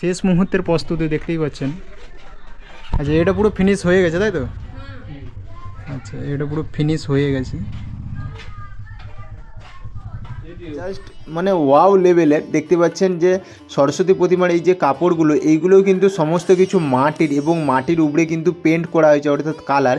শেষ মুহূর্তের প্রস্তুতি দেখতেই পাচ্ছেন। আচ্ছা এটা পুরো ফিনিশ হয়ে গেছে তাই তো? আচ্ছা এটা পুরো ফিনিশ হয়ে গেছে। জাস্ট মানে ওয়াও লেভেলের দেখতে পাচ্ছেন যে সরস্বতী প্রতিমার এই যে কাপড়গুলো, এইগুলোও কিন্তু সমস্ত কিছু মাটির এবং মাটির উপরে কিন্তু পেন্ট করা হয়েছে, অর্থাৎ কালার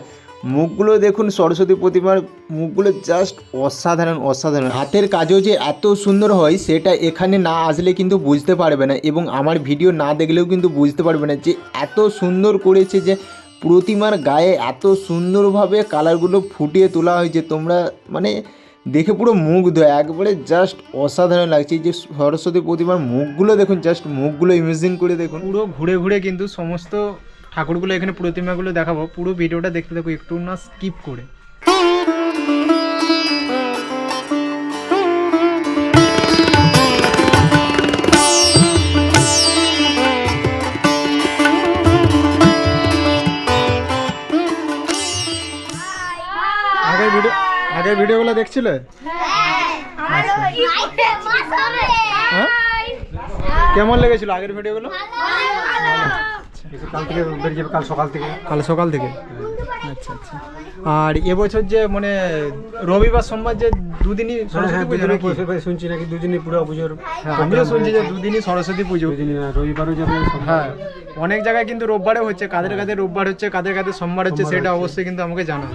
মুখগুলো দেখুন সরস্বতী প্রতিমার মুখগুলো জাস্ট অসাধারণ অসাধারণ। হাতের কাজও যে এত সুন্দর হয়, সেটা এখানে না আসলে কিন্তু বুঝতে পারবে না এবং আমার ভিডিও না দেখলেও কিন্তু বুঝতে পারবে না যে এত সুন্দর করেছে যে প্রতিমার গায়ে এত সুন্দরভাবে কালারগুলো ফুটিয়ে তোলা হয়েছে, তোমরা মানে দেখে পুরো মুগ্ধ। একবারে জাস্ট অসাধারণ লাগছে। যে সরস্বতী প্রতিমার মুখগুলো দেখুন জাস্ট মুখগুলো ইমেজিং করে দেখুন। পুরো ঘুরে ঘুরে কিন্তু সমস্ত ঠাকুরগুলো এখানে প্রতিমাগুলো দেখাবো। পুরো ভিডিওটা দেখতে থাকো, একটু না স্কিপ করে। আগের ভিডিওগুলো দেখছিলে? হ্যাঁ? কেমন লেগেছিল আগের ভিডিওগুলো? কাল থেকে বেরিয়ে কাল সকাল থেকে। কাল সকাল থেকে? আচ্ছা আচ্ছা। আর এবছর যে মানে রবিবার সোমবার যে দুদিনই সরস্বতী পুজো নাকি? শুনছি নাকি? দুদিনই পুরো পুজোর হ্যাঁ, আমিও শুনছি যে দুদিনই সরস্বতী পুজো। দুদিন রবিবারও যাবে হ্যাঁ অনেক জায়গায় কিন্তু রোববারে হচ্ছে কাদের কাদের রোববার হচ্ছে কাদের কাদের সোমবার হচ্ছে সেটা অবশ্যই কিন্তু আমাকে জানাও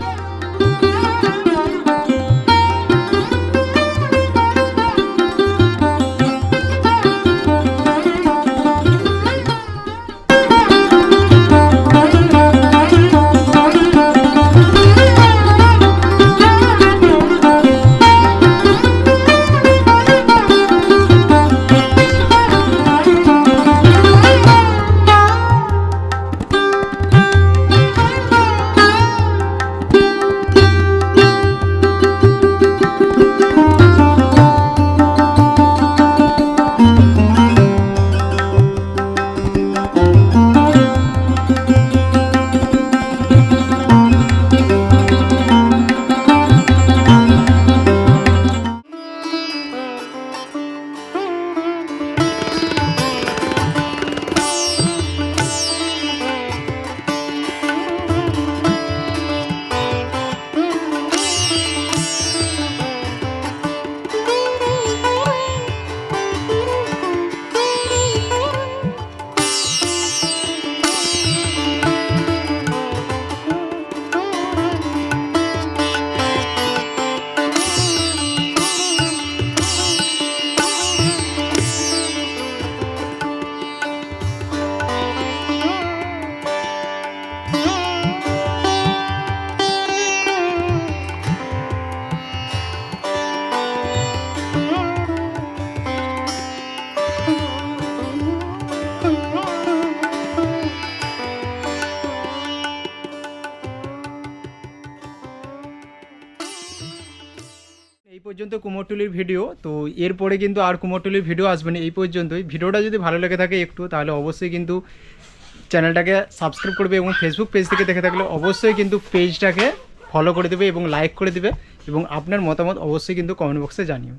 পর্যন্ত কুমোরটুলির ভিডিও, তো এরপরে কিন্তু আর কুমোরটুলির ভিডিও আসবে না, এই পর্যন্তই। ভিডিওটা যদি ভালো লেগে থাকে একটু, তাহলে অবশ্যই কিন্তু চ্যানেলটাকে সাবস্ক্রাইব করবে এবং ফেসবুক পেজ থেকে দেখে থাকলে অবশ্যই কিন্তু পেজটাকে ফলো করে দেবে এবং লাইক করে দেবে এবং আপনার মতামত অবশ্যই কিন্তু কমেন্ট বক্সে জানিও।